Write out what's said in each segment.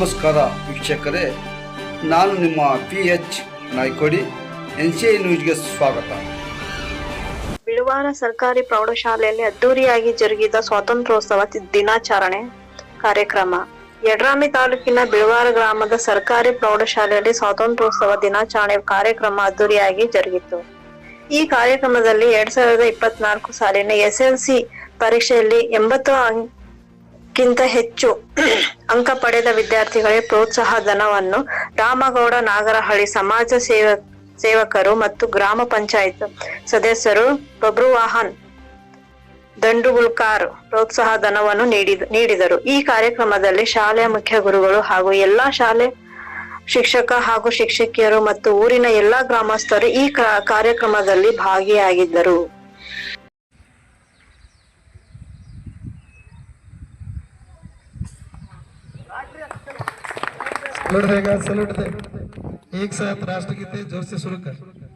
ನಮಸ್ಕಾರ ವೀಕ್ಷಕರೇ, ನಾನು ನಿಮ್ಮ P H Naykodi, N C I ನ್ಯೂಸ್ಗೆ ಸ್ವಾಗತ. ಬಿಳುವಾರ ಸರ್ಕಾರಿ ಪ್ರೌಢಶಾಲೆಯಲ್ಲಿ ಅದ್ದೂರಿಯಾಗಿ ಜರುಗಿದ ಸ್ವಾತಂತ್ರ್ಯೋತ್ಸವ ದಿನಾಚರಣೆ ಕಾರ್ಯಕ್ರಮ. ಯಡ್ರಾಮಿ ತಾಲೂಕಿನ ಬಿಳುವಾರ ಗ್ರಾಮದ ಸರ್ಕಾರಿ ಪ್ರೌಢಶಾಲೆಯಲ್ಲಿ ಸ್ವಾತಂತ್ರ್ಯೋತ್ಸವ ದಿನಾಚರಣೆ ಕಾರ್ಯಕ್ರಮ ಅದ್ದೂರಿಯಾಗಿ ಜರುಗಿತು. ಈ ಕಾರ್ಯಕ್ರಮದಲ್ಲಿ ಎರಡ್ ಸಾವಿರದ ಇಪ್ಪತ್ನಾಲ್ಕು ಸಾಲಿನ ಎಸ್ಎಲ್ಸಿ ಪರೀಕ್ಷೆಯಲ್ಲಿ ಎಂಬತ್ತು ಕ್ಕಿಂತ ಹೆಚ್ಚು ಅಂಕ ಪಡೆದ ವಿದ್ಯಾರ್ಥಿಗಳಿಗೆ ಪ್ರೋತ್ಸಾಹ ಧನವನ್ನು ರಾಮಗೌಡ ನಾಗರಹಳ್ಳಿ ಸಮಾಜ ಸೇವ, ಸೇವಕರು ಮತ್ತು ಗ್ರಾಮ ಪಂಚಾಯತ್ ಸದಸ್ಯರು ಬಬ್ರುವಾಹನ್ ದಂಡುಗುಲ್ಕಾರ್ ಪ್ರೋತ್ಸಾಹ ಧನವನ್ನು ನೀಡಿದ ನೀಡಿದರು. ಈ ಕಾರ್ಯಕ್ರಮದಲ್ಲಿ ಶಾಲೆಯ ಮುಖ್ಯ ಗುರುಗಳು ಹಾಗೂ ಎಲ್ಲಾ ಶಾಲೆ ಶಿಕ್ಷಕ ಹಾಗೂ ಶಿಕ್ಷಕಿಯರು ಮತ್ತು ಊರಿನ ಎಲ್ಲಾ ಗ್ರಾಮಸ್ಥರು ಈ ಕಾರ್ಯಕ್ರಮದಲ್ಲಿ ಭಾಗಿಯಾಗಿದ್ದರು. सलूट देगा सलूट दे। एक साथ राष्ट्र राष्ट्रगीत ज़ोर से शुरू कर। बोलो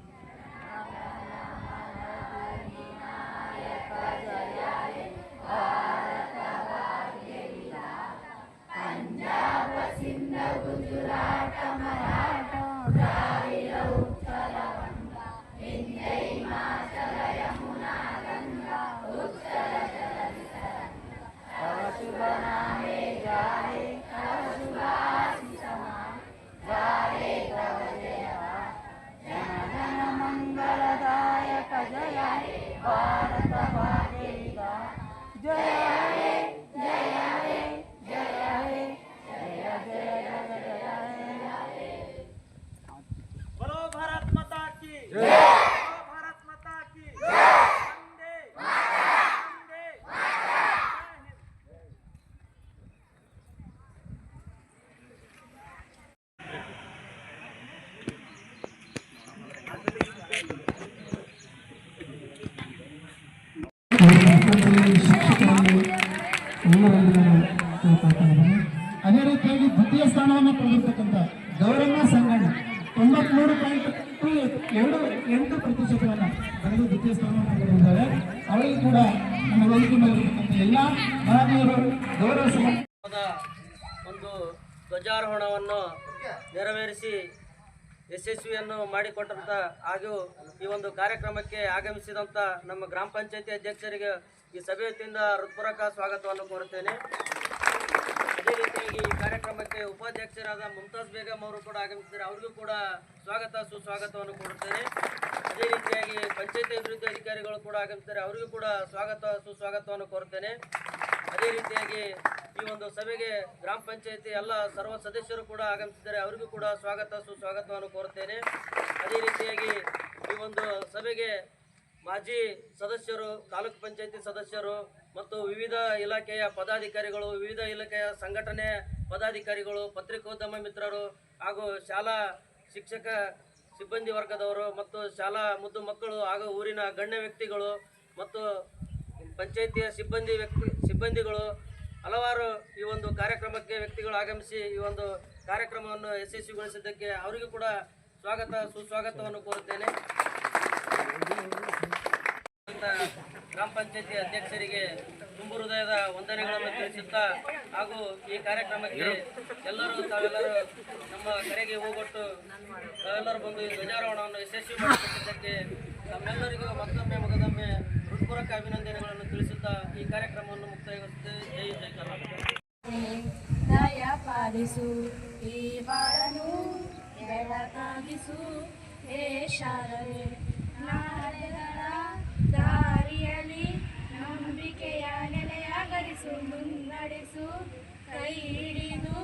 ಅದೇ ರೀತಿಯಾಗಿ ದ್ವಿತೀಯ ಸ್ಥಾನವನ್ನು ಪಡೆದಿರ್ತಕ್ಕಂಥ ಗೌರಮ್ಮ ಸಂಗಣ್ಣ ತೊಂಬತ್ಮೂರು ಪಾಯಿಂಟ್ ಎರಡು ಎಂಟು ಪ್ರತಿಶತವನ್ನು ಪಡೆದು ದ್ವಿತೀಯ ಸ್ಥಾನವನ್ನು ಪಡೆದಿದ್ದಾರೆ. ಅವರಿಗೂ ಕೂಡ ನಮ್ಮ ವೇದಿಕೆ ಮೇಲಿರ್ತಕ್ಕಂಥ ಎಲ್ಲ ಮಹನೀಯರು ಗೌರವ ಒಂದು ಧ್ವಜಾರೋಹಣವನ್ನು ನೆರವೇರಿಸಿ ಯಶಸ್ವಿಯನ್ನು ಮಾಡಿಕೊಟ್ಟಂತ ಹಾಗೂ ಈ ಒಂದು ಕಾರ್ಯಕ್ರಮಕ್ಕೆ ಆಗಮಿಸಿದಂಥ ನಮ್ಮ ಗ್ರಾಮ ಪಂಚಾಯತಿ ಅಧ್ಯಕ್ಷರಿಗೆ ಈ ಸಭೆ ವತಿಯಿಂದ ಹೃತ್ಪೂರ್ವಕ ಸ್ವಾಗತವನ್ನು ಕೋರುತ್ತೇನೆ. ಅದೇ ರೀತಿಯಾಗಿ ಈ ಕಾರ್ಯಕ್ರಮಕ್ಕೆ ಉಪಾಧ್ಯಕ್ಷರಾದ ಮುಮ್ತಾಜ್ ಬೇಗಂ ಅವರು ಕೂಡ ಆಗಮಿಸಿದ್ದಾರೆ. ಅವರಿಗೂ ಕೂಡ ಸ್ವಾಗತ, ಸುಸ್ವಾಗತವನ್ನು ಕೊಡುತ್ತೇನೆ ಅದೇ ರೀತಿಯಾಗಿ ಪಂಚಾಯತಿ ಅಭಿವೃದ್ಧಿ ಅಧಿಕಾರಿಗಳು ಕೂಡ ಆಗಮಿಸಿದ್ದಾರೆ. ಅವರಿಗೂ ಕೂಡ ಸ್ವಾಗತ, ಸುಸ್ವಾಗತವನ್ನು ಕೋರುತ್ತೇನೆ. ಅದೇ ರೀತಿಯಾಗಿ ಈ ಒಂದು ಸಭೆಗೆ ಗ್ರಾಮ ಪಂಚಾಯತಿ ಎಲ್ಲ ಸರ್ವ ಸದಸ್ಯರು ಕೂಡ ಆಗಮಿಸಿದ್ದಾರೆ. ಅವರಿಗೂ ಕೂಡ ಸ್ವಾಗತ, ಸುಸ್ವಾಗತವನ್ನು ಕೋರುತ್ತೇನೆ. ಅದೇ ರೀತಿಯಾಗಿ ಈ ಒಂದು ಸಭೆಗೆ ಮಾಜಿ ಸದಸ್ಯರು, ತಾಲೂಕು ಪಂಚಾಯತಿ ಸದಸ್ಯರು ಮತ್ತು ವಿವಿಧ ಇಲಾಖೆಯ ಪದಾಧಿಕಾರಿಗಳು, ವಿವಿಧ ಇಲಾಖೆಯ ಸಂಘಟನೆ ಪದಾಧಿಕಾರಿಗಳು, ಪತ್ರಿಕೋದ್ಯಮ ಮಿತ್ರರು ಹಾಗೂ ಶಾಲಾ ಶಿಕ್ಷಕ ಸಿಬ್ಬಂದಿ ವರ್ಗದವರು ಮತ್ತು ಶಾಲಾ ಮುದ್ದು ಮಕ್ಕಳು ಹಾಗೂ ಊರಿನ ಗಣ್ಯ ವ್ಯಕ್ತಿಗಳು ಮತ್ತು ಪಂಚಾಯಿತಿಯ ಸಿಬ್ಬಂದಿ ವ್ಯಕ್ತಿ, ಸಿಬ್ಬಂದಿಗಳು ಹಲವಾರು ಈ ಒಂದು ಕಾರ್ಯಕ್ರಮಕ್ಕೆ ವ್ಯಕ್ತಿಗಳು ಆಗಮಿಸಿ ಈ ಒಂದು ಕಾರ್ಯಕ್ರಮವನ್ನು ಯಶಸ್ವಿಗೊಳಿಸಿದ್ದಕ್ಕೆ ಅವರಿಗೂ ಕೂಡ ಸ್ವಾಗತ, ಸುಸ್ವಾಗತವನ್ನು ಕೋರುತ್ತೇನೆ ಅಂತ ಗ್ರಾಮ ಪಂಚಾಯತಿ ಅಧ್ಯಕ್ಷರಿಗೆ ತುಂಬು ಹೃದಯದ ವಂದನೆಗಳನ್ನು ತಿಳಿಸುತ್ತಾ ಹಾಗೂ ಈ ಕಾರ್ಯಕ್ರಮಕ್ಕೆ ಎಲ್ಲರೂ ತಾವೆಲ್ಲರೂ ನಮ್ಮ ಕರೆಗೆ ಹೋಗೊಟ್ಟು ತಾವೆಲ್ಲರೂ ಬಂದು ಈ ಧ್ವಜಾರೋಹಣವನ್ನು ಯಶಸ್ವಿ ಮಾಡಿಕೊಟ್ಟಿದ್ದಕ್ಕೆ ತಮ್ಮೆಲ್ಲರಿಗೂ ಮತ್ತೊಮ್ಮೆ ಮಗದೊಮ್ಮೆ ಹೃತ್ಪೂರ್ವಕ ಅಭಿನಂದನೆಗಳನ್ನು ತಿಳಿಸುತ್ತಾ ಈ ಕಾರ್ಯಕ್ರಮವನ್ನು ಮುಕ್ತಾಯಗೊಳಿಸುತ್ತೆ. ಜೈ ಜೈ ಕರ್ನಾಟಕ ದಯ ಪಾಲಿಸು ಈ ಬಾಳನು ಬೆಳಕಾಗಿಸು ಹೇ ಶಾರದೆ ನಾಳೆಗಳ ದಾರಿಯಲ್ಲಿ ನಂಬಿಕೆಯ ನೆಲೆಯಾಗರಿಸು, ಮುನ್ನಡೆಸು, ಕೈ ಹಿಡಿದು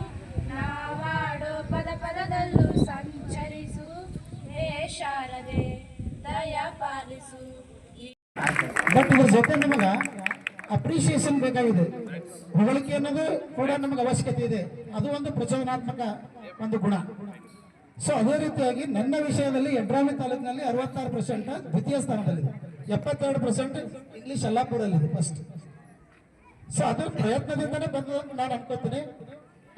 ನಾವಾಡೋ ಪದ ಪದದಲ್ಲೂ ಸಂಚರಿಸು, ಹೇ ಶಾರದೆ, ದಯ ಪಾಲಿಸು. ಬಟ್ ಜೊತೆ ನಮಗ ಅಪ್ರಿಸಿಯೇಷನ್ ಬೇಕಾಗಿದೆ. ಹೊಗಳಿಕೆ ಅನ್ನೋದು ಕೂಡ ನಮಗೆ ಅವಶ್ಯಕತೆ ಇದೆ. ಅದು ಒಂದು ಪ್ರಚೋದನಾತ್ಮಕ ಒಂದು ಗುಣ. ಸೊ ಅದೇ ರೀತಿಯಾಗಿ ನನ್ನ ವಿಷಯದಲ್ಲಿ ಎಡ್ರಾಮಿ ತಾಲೂಕಿನಲ್ಲಿ ಅರವತ್ತಾರು ಪರ್ಸೆಂಟ್ ದ್ವಿತೀಯ ಸ್ಥಾನದಲ್ಲಿದೆ. ಎಪ್ಪತ್ತೆರಡು ಪರ್ಸೆಂಟ್ ಇಂಗ್ಲಿಷ್ ಅಲ್ಲಾಪುರಲ್ಲಿದೆ ಫಸ್ಟ್ ಸೊ ಅದ್ರ ಪ್ರಯತ್ನದಿಂದನೇ ಬಂದು ನಾನು ಅನ್ಕೋತೀನಿ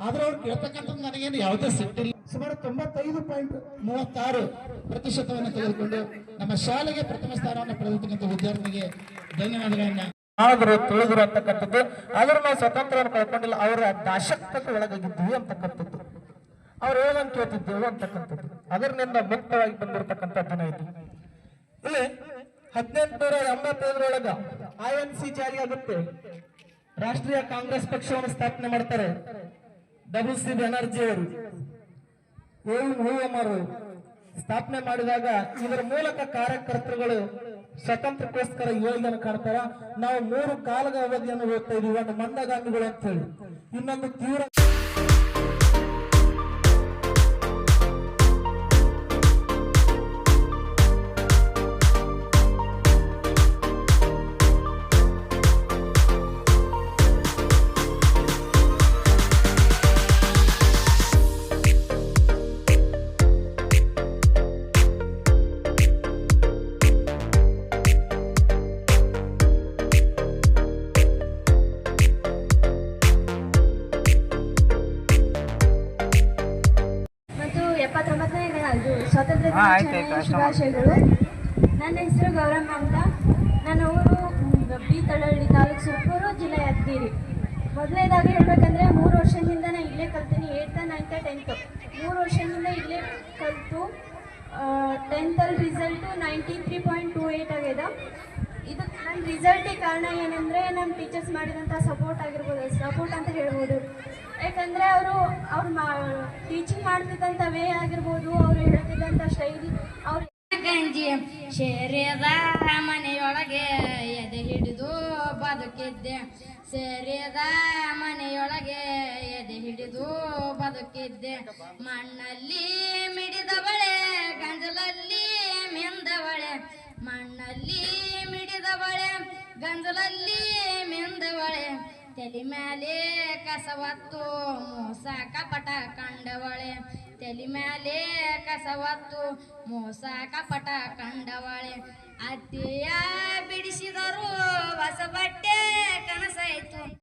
ಆದ್ರೆ ಅವ್ರು ಕೇಳ್ತಕ್ಕಂಥದ್ದು ನನಗೇನು ಯಾವುದೇ ಸಿಟ್ಟಿಲ್ಲ ಸುಮಾರು ತೊಂಬತ್ತೈದು ಪಾಯಿಂಟ್ ಮೂವತ್ತಾರು ಪ್ರತಿಶತವನ್ನು ತೆಗೆದುಕೊಂಡು ನಮ್ಮ ಶಾಲೆಗೆ ಪ್ರಥಮ ಸ್ಥಾನವನ್ನು ಪಡೆದಿರ್ತಕ್ಕಂಥ ವಿದ್ಯಾರ್ಥಿಗೆ ಧನ್ಯವಾದಗಳನ್ನ. ಆದ್ರು ತಿಳಿದ್ರು ಅಂತಕ್ಕಂಥದ್ದು. ಆದ್ರೆ ನಾವು ಸ್ವತಂತ್ರವನ್ನು ಕಳ್ಕೊಂಡಿಲ್ಲ. ಅವರ ದಾಶಕ್ತಕ್ಕೆ ಒಳಗಾಗಿದ್ದೀವಿ ಅಂತಕ್ಕಂಥದ್ದು. ಅವ್ರು ಹೇಳಂತ ಕೇಳ್ತಿದ್ದೇವೆ ಅಂತಕ್ಕಂಥದ್ದು. ಅದರಿಂದ ಮುಕ್ತವಾಗಿ ಬಂದಿರತಕ್ಕಂಥ ದಿನ ಇದು. ಇಲ್ಲಿ ಹದಿನೆಂಟುನೂರ ಎಂಬತ್ತೈದರೊಳಗ ಐ ಎನ್ ಸಿ ಜಾರಿಯಾಗುತ್ತೆ. ರಾಷ್ಟ್ರೀಯ ಕಾಂಗ್ರೆಸ್ ಪಕ್ಷವನ್ನು ಸ್ಥಾಪನೆ ಮಾಡ್ತಾರೆ ಡಬ್ಲ್ಯೂ ಸಿ ಬ್ಯಾನರ್ಜಿ ಅವರು. ಹೂವಮ್ಮರು ಸ್ಥಾಪನೆ ಮಾಡಿದಾಗ ಇದರ ಮೂಲಕ ಕಾರ್ಯಕರ್ತರುಗಳು ಸ್ವತಂತ್ರಕ್ಕೋಸ್ಕರ ಯೋಜನೆ ಕಾಡ್ತಾರ ನಾವು ಮೂರು ಕಾಲದ ಅವಧಿಯನ್ನು ಓದ್ತಾ ಇದೀವಿ, ಒಂದು ಮಂದಗಾಮಿಗಳು ಅಂತ ಹೇಳಿ ಇನ್ನೊಂದು ತೀವ್ರ ಇದು ಸ್ವಾತಂತ್ರ್ಯ ದಿನಾಚರಣೆಯ ಶುಭಾಶಯಗಳು. ನನ್ನ ಹೆಸರು ಗೌರಮ್ಮ ಅಂತ. ನನ್ನ ಊರು ಬಿ ತಳಹಳ್ಳಿ ತಾಲೂಕು ಸುರ್ಪೂರು ಜಿಲ್ಲೆ ಯಾದಗಿರಿ. ಮೊದಲನೇದಾಗಿ ಹೇಳ್ಬೇಕಂದ್ರೆ ಮೂರು ವರ್ಷದಿಂದ ನಾನು ಇಲ್ಲೇ ಕಲ್ತೀನಿ ಏಯ್ತ ನೈನ್ತ ಟೆಂತು. ಮೂರು ವರ್ಷದಿಂದ ಇಲ್ಲೇ ಕಲಿತು. ಟೆಂತಲ್ಲಿ result ninety three point two eight ಆಗಿದೆ. ಇದು ನನ್ನ ರಿಸಲ್ಟಿಗೆ ಕಾರಣ ಏನಂದರೆ ನಮ್ಮ ಟೀಚರ್ಸ್ ಮಾಡಿದಂಥ ಸಪೋರ್ಟ್ ಆಗಿರ್ಬೋದು ಸಪೋರ್ಟ್ ಅಂತ ಹೇಳ್ಬೋದು. ಯಾಕಂದರೆ ಅವರು ಅವ್ರು ಟೀಚಿಂಗ್ ಮಾಡ್ತಿದ್ದಂತ ವೇ ಆಗಿರ್ಬೋದು, ಅವ್ರು ಹೇಳ್ತಿದ್ದಂಥ ಶೈಲಿ, ಅವ್ರು ಗಂಜಿ ಸೇರಿದ ಮನೆಯೊಳಗೆ ಎದೆ ಹಿಡಿದು ಬದುಕಿದ್ದೆ. ಸೇರಿದ ಮನೆಯೊಳಗೆ ಎದೆ ಹಿಡಿದು ಬದುಕಿದ್ದೆ. ಮಣ್ಣಲ್ಲಿ ಮಿಡಿದವಳೆ ಗಂಜಲಲ್ಲಿ ಮಿಂದವಳೆ ಮಣ್ಣಲ್ಲಿ ಮಿಡಿದವಳೆ ಗಂಜಲಲ್ಲಿ ಮಿಂದವಳೆ ತಲೆ ಮ್ಯಾಲೆ ಕಸವತ್ತು ಮೋಸ ಕಪಟ ಕಂಡವಳೆ. ತಲೆ ಮ್ಯಾಲೆ ಕಸವತ್ತು ಮೋಸ ಕಪಟ ಕಂಡವಳೆ. ಅತ್ತೆಯ ಬಿಡಿಸಿದರು ಹೊಸ ಬಟ್ಟೆ ಕನಸಾಯ್ತು.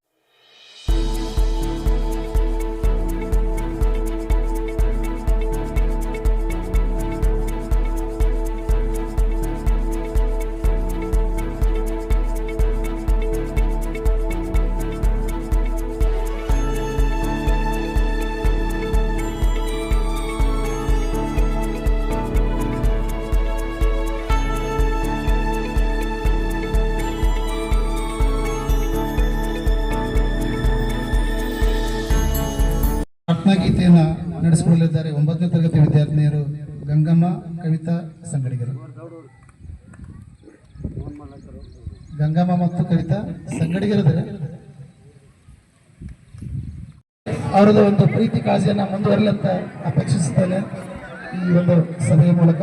ಗಂಗಮ್ಮ ಮತ್ತು ಕವಿತಾ ಸಂಗಡಿಗರಿದ್ದಾರೆ. ಅವರದ್ದು ಒಂದು ಪ್ರೀತಿ ಕಾಳಜಿಯನ್ನು ಮುಂದುವರಲಿ ಅಂತ ಅಪೇಕ್ಷಿಸುತ್ತೇನೆ ಈ ಒಂದು ಸಭೆಯ ಮೂಲಕ.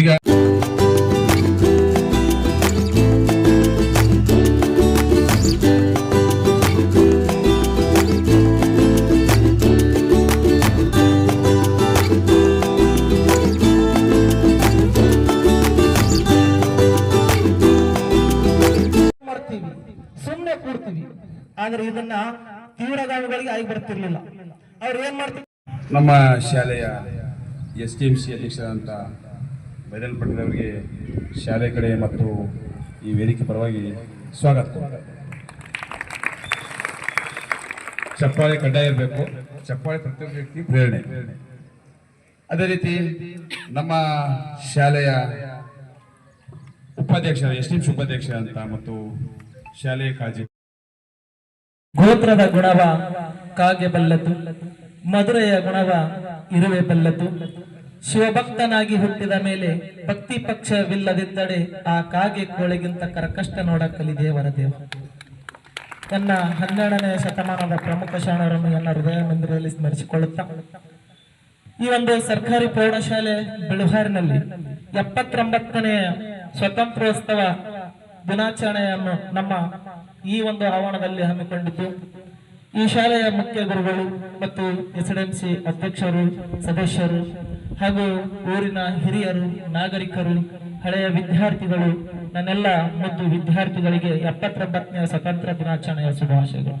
ಈಗ ಆದ್ರೆ ಇದನ್ನ ತೀವ್ರಗಾಮಿಗಳಿಗೆ ಆಗಿ ಬರ್ತಿರ್ಲಿಲ್ಲ. ಅವ್ರು ಏನ್ ಮಾಡ್ತೀವಿ ನಮ್ಮ ಶಾಲೆಯ ಎಸ್ ಟಿ ಎಂ ಸಿ ಅಧ್ಯಕ್ಷರಾದಂಥ ಬೈರಲ್ ಪಟೇಲ್ ಅವರಿಗೆ ಶಾಲೆ ಕಡೆ ಮತ್ತು ಈ ವೇದಿಕೆ ಪರವಾಗಿ ಸ್ವಾಗತ. ಚಪ್ಪಾಳೆ ಕಡ್ಡಾಯ ಇರಬೇಕು. ಚಪ್ಪಾಳೆ ಪ್ರತಿಯೊಬ್ಬ ವ್ಯಕ್ತಿ ಪ್ರೇರಣೆ. ಅದೇ ರೀತಿ ನಮ್ಮ ಶಾಲೆಯ ಉಪಾಧ್ಯಕ್ಷರ ಎಸ್ ಟಿ ಎಂ ಸಿ ಉಪಾಧ್ಯಕ್ಷ ಅಂತ ಮತ್ತು ಶಾಲೆಯ ಕಾಳಜಿ ಗೋತ್ರದ ಗುಣವ ಕಾಗೆ ಬಲ್ಲದ್ದು ಮಧುರೆಯ ಗುಣವ ಇರುವೆ ಬಲ್ಲದ್ದು ಶಿವಭಕ್ತನಾಗಿ ಹುಟ್ಟಿದ ಮೇಲೆ ಭಕ್ತಿ ಪಕ್ಷವಿಲ್ಲದಿದ್ದರೆ ಆ ಕಾಗೆ ಕೋಳಿಗಿಂತ ಕರಕಷ್ಟ ನೋಡಕ್ಕಲಿ ದೇವರ ದೇವ. ತನ್ನ ಹನ್ನೆರಡನೇ ಶತಮಾನದ ಪ್ರಮುಖ ಶಾಣರನ್ನು ನನ್ನ ಹೃದಯ ಮಂದಿರದಲ್ಲಿ ಸ್ಮರಿಸಿಕೊಳ್ಳುತ್ತಾ, ಈ ಒಂದು ಸರ್ಕಾರಿ ಪ್ರೌಢಶಾಲೆ ಬಿಳುಹಾರಿನಲ್ಲಿ ಎಪ್ಪತ್ತೊಂಬತ್ತನೆಯ ಸ್ವತಂತ್ರೋತ್ಸವ ದಿನಾಚರಣೆಯನ್ನು ನಮ್ಮ ಈ ಒಂದು ಆವರಣದಲ್ಲಿ ಹಮ್ಮಿಕೊಂಡಿದ್ದು ಈ ಶಾಲೆಯ ಮುಖ್ಯ ಗುರುಗಳು ಮತ್ತು ಎಸ್ ಸಿ ಅಧ್ಯಕ್ಷರು, ಸದಸ್ಯರು ಹಾಗೂ ಊರಿನ ಹಿರಿಯರು, ನಾಗರಿಕರು, ಹಳೆಯ ವಿದ್ಯಾರ್ಥಿಗಳು, ನನ್ನೆಲ್ಲ ಮತ್ತು ವಿದ್ಯಾರ್ಥಿಗಳಿಗೆ ಎಪ್ಪತ್ತೊಂಬತ್ತನೇ ಸ್ವತಂತ್ರ ದಿನಾಚರಣೆಯ ಶುಭಾಶಯಗಳು.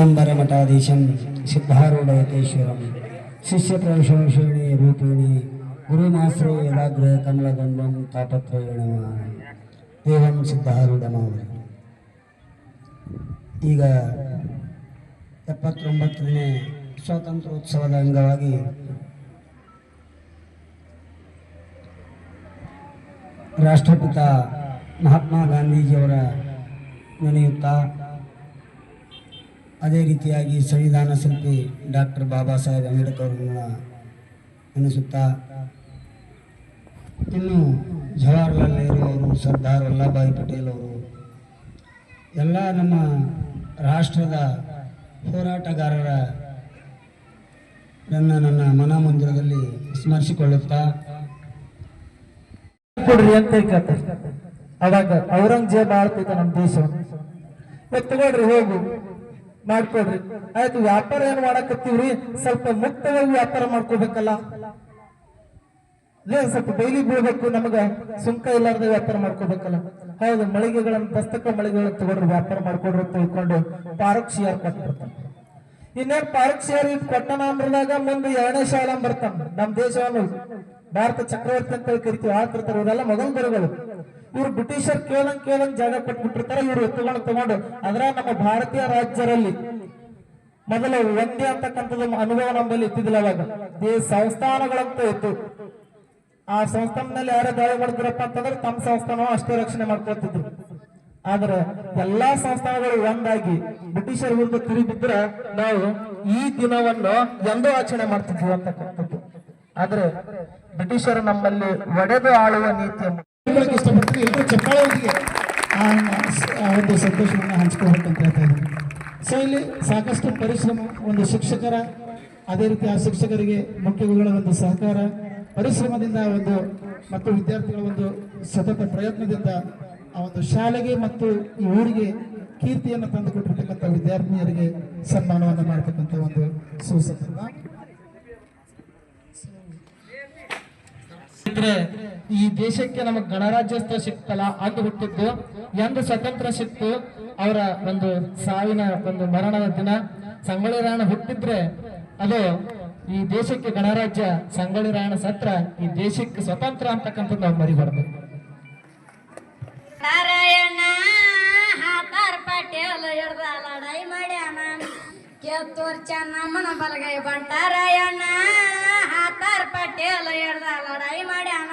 ದಿಗಂಬರ ಮಠಾಧೀಶಂ ಸಿದ್ಧಾರೂಢಯತೇಶ್ವರಂ ಶಿಷ್ಯ ಪ್ರವೇಶಿಣಿ ರೂಪಿಣಿ ಗುರುಮಾಶ್ರಯ ಯದಾಗ್ರ ಕಮಲದಂಡಂ ತಾಪತ್ರಯಣ ದೇವಂ ಸಿದ್ಧಾರೂಢಮಾವ ಈಗ ಎಪ್ಪತ್ತೊಂಬತ್ತನೇ ಸ್ವಾತಂತ್ರ್ಯೋತ್ಸವದ ಅಂಗವಾಗಿ ರಾಷ್ಟ್ರಪಿತ ಮಹಾತ್ಮ ಗಾಂಧೀಜಿಯವರ ನೆನೆಯುತ್ತಾ ಅದೇ ರೀತಿಯಾಗಿ ಸಂವಿಧಾನ ಶಿಲ್ಪಿ ಡಾಕ್ಟರ್ ಬಾಬಾ ಸಾಹೇಬ್ ಅಂಬೇಡ್ಕರ್ ಅನಿಸುತ್ತಾ, ಇನ್ನು ಜವಾಹರ್ಲಾಲ್ ನೆಹರು ಅವರು, ಸರ್ದಾರ್ ವಲ್ಲಭಾಯಿ ಪಟೇಲ್ ಅವರು, ಎಲ್ಲ ನಮ್ಮ ರಾಷ್ಟ್ರದ ಹೋರಾಟಗಾರರ ನನ್ನ ನನ್ನ ಮನಮಂದಿರದಲ್ಲಿ ಸ್ಮರಿಸಿಕೊಳ್ಳುತ್ತಾ. ಕೊಡ್ರಿ ಅಂತ ಅವಾಗ ಔರಂಗಜೇಬ್ ಆಳ್ತಿದ್ದ ನಮ್ಮ ದೇಶ. ತಗೊಳ್ರಿ, ಹೋಗು. ಮಾಡ್ಕೊಡ್ರಿ ಆಯ್ತು, ವ್ಯಾಪಾರ ಏನ್ ಮಾಡಕತ್ತೀವ್ರಿ? ಸ್ವಲ್ಪ ಮುಕ್ತವಾಗಿ ವ್ಯಾಪಾರ ಮಾಡ್ಕೋಬೇಕಲ್ಲ? ಅದೇ ಸ್ವಲ್ಪ ಡೈಲಿ ಬೀಳ್ಬೇಕು ನಮಗ? ಸುಂಕ ಇಲ್ಲಾರ್ದ ವ್ಯಾಪಾರ ಮಾಡ್ಕೋಬೇಕಲ್ಲ? ಹೌದು, ಮಳಿಗೆಗಳನ್ನ ಪುಸ್ತಕ ಮಳಿಗೆಗಳನ್ನ ತಗೊಂಡ್ರಿ ವ್ಯಾಪಾರ ಮಾಡ್ಕೊಡ್ರಿ ತಿಳ್ಕೊಂಡು ಪಾರಕ್ ಶಿಯಾರ್ ಕೊಟ್ಬಿಡ್ತಾನೆ ಇನ್ನೇನ್ ಪಾರಕ್ ಶಿಯಾರ್ ಇಟ್ ಕೊಟ್ಟನ ಅಂದ್ರದಾಗ ಮುಂದೆ ಎರಡನೇ ಶಾಲಂ ಬರ್ತಾನ. ನಮ್ಮ ದೇಶವನ್ನು ಭಾರತ ಚಕ್ರವರ್ತಿ ಅಂತ ಕರಿತೀವಿ. ಆತಿರ್ತಾರೆ ಇವರೆಲ್ಲ ಮೊದಲು ಬರುಗಳು ಇವ್ರು ಬ್ರಿಟಿಷರ್ ಕೇಳಂಗ್ ಕೇಳಂಗ್ ಜಾಗ ಕೊಟ್ಬಿಟ್ಟಿರ್ತಾರೆ, ಇವ್ರು ಎತ್ತುಗಳನ್ನು ತಗೊಂಡು. ಅಂದ್ರೆ ನಮ್ಮ ಭಾರತೀಯ ರಾಜ್ಯರಲ್ಲಿ ಮೊದಲು ಒಂದೇ ಅಂತಕ್ಕಂಥದ್ದು ಅನುಭವ ನಮ್ಮಲ್ಲಿ ಇದ್ದಿದ್ದಿಲ್ಲ ಅವಾಗ. ಈ ಸಂಸ್ಥಾನಗಳಂತ ಇತ್ತು. ಆ ಸಂಸ್ಥಾನದಲ್ಲಿ ಯಾರೇ ದಾಳಿ ಮಾಡಿದ್ರಪ್ಪ ಅಂತಂದ್ರೆ ತಮ್ಮ ಸಂಸ್ಥಾನ ಅಷ್ಟೇ ರಕ್ಷಣೆ ಮಾಡ್ಕೊಳ್ತಿದ್ರು. ಆದ್ರೆ ಎಲ್ಲಾ ಸಂಸ್ಥಾನಗಳು ಒಂದಾಗಿ ಬ್ರಿಟಿಷರ ವಿರುದ್ಧ ತಿರುಗಿದ್ರೆ ನಾವು ಈ ದಿನವನ್ನು ಎಂದೂ ಆಚರಣೆ ಮಾಡ್ತಿದ್ವಿ ಅಂತಕ್ಕಂಥದ್ದು. ಆದ್ರೆ ಬ್ರಿಟಿಷರು ನಮ್ಮಲ್ಲಿ ಒಡೆದು ಆಳುವ ನೀತಿಯ ಹೇಳ್ಕೊಳಕ್ಕೆ ಇಷ್ಟಪಡ್ತೀನಿ. ಎಲ್ಲರೂ ಚಪ್ಪಾಳೆಯೊಂದಿಗೆ ಆ ಒಂದು ಸಂತೋಷವನ್ನು ಹಂಚ್ಕೋಬೇಕಂತ ಹೇಳ್ತಾ ಇದ್ದೀನಿ. ಸೊ ಇಲ್ಲಿ ಸಾಕಷ್ಟು ಪರಿಶ್ರಮ, ಒಂದು ಶಿಕ್ಷಕರ, ಅದೇ ರೀತಿ ಆ ಶಿಕ್ಷಕರಿಗೆ ಮುಖ್ಯಗಳ ಒಂದು ಸಹಕಾರ, ಪರಿಶ್ರಮದಿಂದ ಒಂದು ಮತ್ತು ವಿದ್ಯಾರ್ಥಿಗಳ ಒಂದು ಸತತ ಪ್ರಯತ್ನದಿಂದ ಆ ಒಂದು ಶಾಲೆಗೆ ಮತ್ತು ಈ ಊರಿಗೆ ಕೀರ್ತಿಯನ್ನು ತಂದುಕೊಟ್ಟಿರ್ತಕ್ಕಂಥ ವಿದ್ಯಾರ್ಥಿನಿಯರಿಗೆ ಸನ್ಮಾನವನ್ನು ಮಾಡ್ತಕ್ಕಂಥ ಒಂದು ಸುಸಂದರ್ಭ. ಈ ದೇಶಕ್ಕೆ ನಮಗ್ ಗಣರಾಜ್ಯೋತ್ಸವ ಸಿಕ್ತಲ್ಲ ಅಂದು ಹುಟ್ಟಿದ್ದು ಎಂದ ಸ್ವತಂತ್ರ ಸಿಕ್ತು, ಅವರ ಒಂದು ಸಾವಿನ ಒಂದು ಮರಣದ ದಿನ. ಸಂಗೊಳ್ಳಿ ರಾಯಣ್ಣ ಹುಟ್ಟಿದ್ರೆ ಅದು ಈ ದೇಶಕ್ಕೆ ಗಣರಾಜ್ಯ ಸಂಗೊಳ್ಳಿ ರಾಯಣ್ಣ ಸತ್ರ, ಈ ದೇಶಕ್ಕೆ ಸ್ವತಂತ್ರ ಅಂತಕ್ಕಂಥದ್ದು ನಾವು ಮರಿಬಾರ್ದು. ನಾರಾಯಣ ಹಾತಾರ್ ಪಟೇಲ್ ಹಿಡ್ದ ಚೆನ್ನಮ್ಮನ ಬಲಗೈ ಬಂಟಾರಾಯಣ ಹಾತಾರ್ ಪಟೇಲ್ ಹಿಡ್ದ ಲಡಾಯಿ ಮಾಡ್ಯಾನ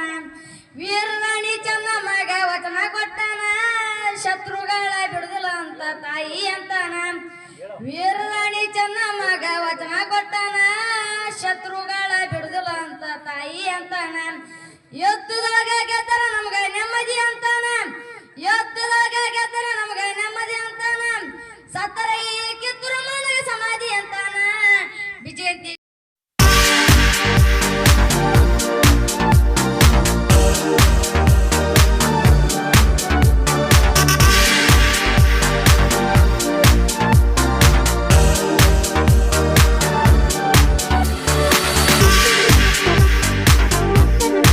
ವೀರರಾಣಿ ಮಗ ವಚನ ಕೊಟ್ಟಾನ. ಶತ್ರುಗಳ ಬಿಡುದಿಲ್ಲ ಅಂತ ತಾಯಿ ಅಂತಾನ. ವೀರರಾಣಿ ಮಗ ವಚನ ಕೊಟ್ಟಾನ. ಶತ್ರುಗಳ ಬಿಡುದಿಲ್ಲ ಅಂತ ತಾಯಿ ಅಂತಾನ. ಯುದ್ಧದಾಗ ಗೆದ್ದರ ನಮ್ಗ